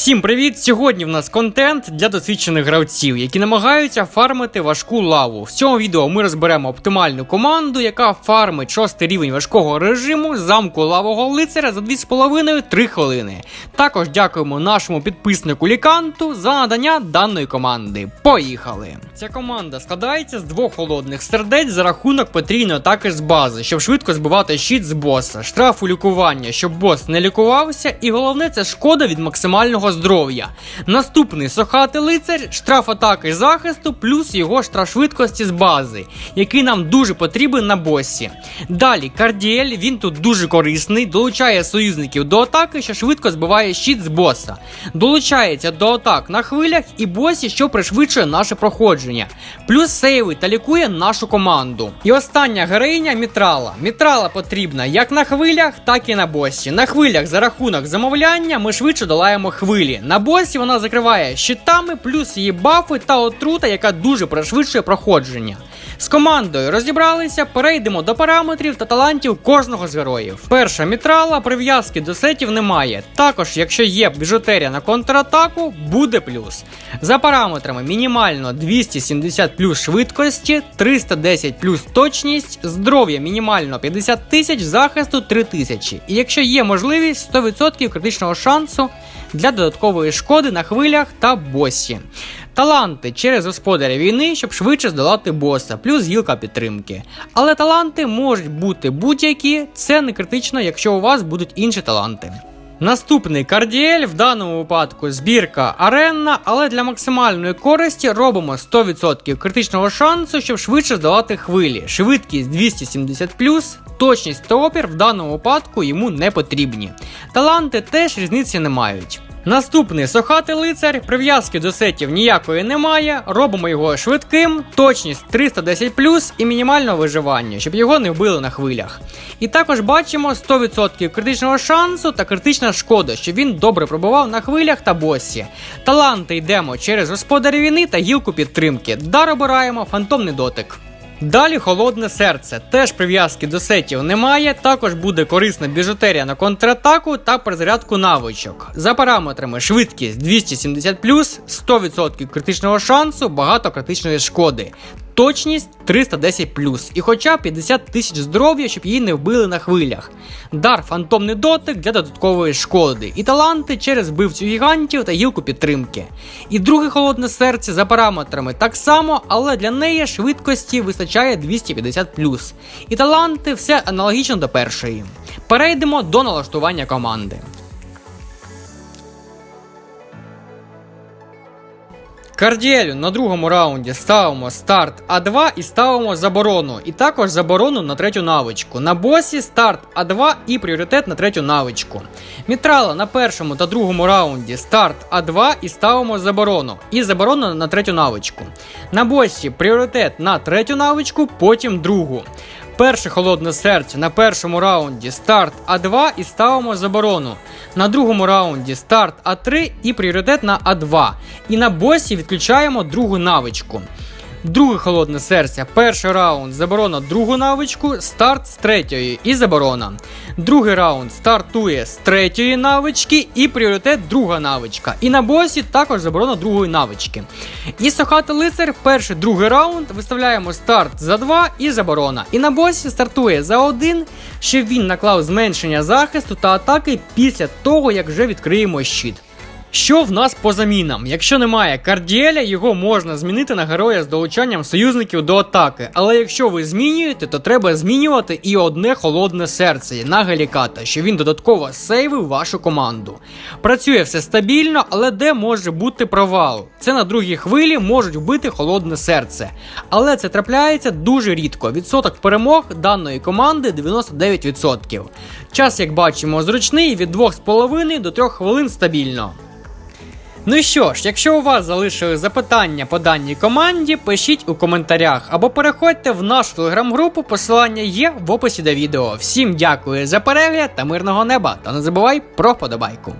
Всім привіт! Сьогодні в нас контент для досвідчених гравців, які намагаються фармити важку лаву. В цьому відео ми розберемо оптимальну команду, яка фармить шостий рівень важкого режиму замку лавого лицаря за 2,5-3 хвилини. Також дякуємо нашому підписнику Ліканту за надання даної команди. Поїхали! Ця команда складається з двох холодних сердець за рахунок потрійної атаки з бази, щоб швидко збивати щит з боса, штрафу лікування, щоб бос не лікувався, і головне це шкода від максимального здоров'я. Наступний сохатий лицар, штраф атаки захисту, плюс його штраф швидкості з бази, який нам дуже потрібен на босі. Далі Кардіель, він тут дуже корисний, долучає союзників до атаки, що швидко збиває щит з боса. Долучається до атак на хвилях і босі, що пришвидшує наше проходження. Плюс сейви та лікує нашу команду. І остання героїня Мітрала. Мітрала потрібна як на хвилях, так і на босі. На хвилях за рахунок замовляння ми швидше долаємо хвилі. На босі вона закриває щитами, плюс її бафи та отрута, яка дуже пришвидшує проходження. З командою розібралися, перейдемо до параметрів та талантів кожного з героїв. Перша мітрала, прив'язки до сетів немає. Також, якщо є біжутерія на контратаку, буде плюс. За параметрами мінімально 270 плюс швидкості, 310 плюс точність, здоров'я мінімально 50 тисяч, захисту 3000. І якщо є можливість, 100% критичного шансу для додаткової шкоди на хвилях та босі. Таланти через господаря війни, щоб швидше здолати боса, плюс гілка підтримки. Але таланти можуть бути будь-які, це не критично, якщо у вас будуть інші таланти. Наступний кардіель, в даному випадку збірка аренна, але для максимальної користі робимо 100% критичного шансу, щоб швидше здолати хвилі. Швидкість 270, точність та опір в даному випадку йому не потрібні. Таланти теж різниці не мають. Наступний сохатий лицар, прив'язки до сетів ніякої немає. Робимо його швидким, точність 310 і мінімальне виживання, щоб його не вбили на хвилях. І також бачимо 100% критичного шансу та критична шкода, щоб він добре пробував на хвилях та босі. Таланти йдемо через господаря війни та гілку підтримки. Дар обираємо фантомний дотик. Далі холодне серце. Теж прив'язки до сетів немає. Також буде корисна біжутерія на контратаку та перезарядку навичок. За параметрами швидкість 270, 100% критичного шансу, багато критичної шкоди. Точність 310 і хоча б 50 тисяч здоров'я, щоб її не вбили на хвилях. Дар фантомний дотик для додаткової шкоди. І таланти через вбивцю гігантів та гілку підтримки. І друге холодне серце за параметрами так само, але для неї швидкості вистачає 250 І таланти все аналогічно до першої. Перейдемо до налаштування команди. Кардіелю на другому раунді ставимо старт А2 і ставимо заборону. І також заборону на третю навичку. На босі старт А2 і пріоритет на третю навичку. Мітрала на першому та другому раунді старт А2 і ставимо заборону. І заборону на третю навичку. На босі пріоритет на третю навичку, потім другу. Перше холодне серце на першому раунді старт А2 і ставимо заборону. На другому раунді старт А3 і пріоритет на А2. І на босі відключаємо другу навичку. Друге холодне серце. Перший раунд заборона другу навичку, старт з третьої і заборона. Другий раунд стартує з третьої навички і пріоритет друга навичка. І на босі також заборона другої навички. І сохати лицар, перший другий раунд виставляємо старт за 2 і заборона. І на босі стартує за 1, щоб він наклав зменшення захисту та атаки після того, як вже відкриємо щит. Що в нас по замінам? Якщо немає кардіеля, його можна змінити на героя з долучанням союзників до атаки. Але якщо ви змінюєте, то треба змінювати і одне холодне серце на Галіката, щоб він додатково сейвив вашу команду. Працює все стабільно, але де може бути провал? Це на другій хвилі можуть вбити холодне серце. Але це трапляється дуже рідко. Відсоток перемог даної команди 99%. Час, як бачимо, зручний від 2,5 до 3 хвилин стабільно. Ну що ж, якщо у вас залишили запитання по даній команді, пишіть у коментарях або переходьте в нашу телеграм-групу, посилання є в описі до відео. Всім дякую за перегляд та мирного неба! Та не забувай про подобайку.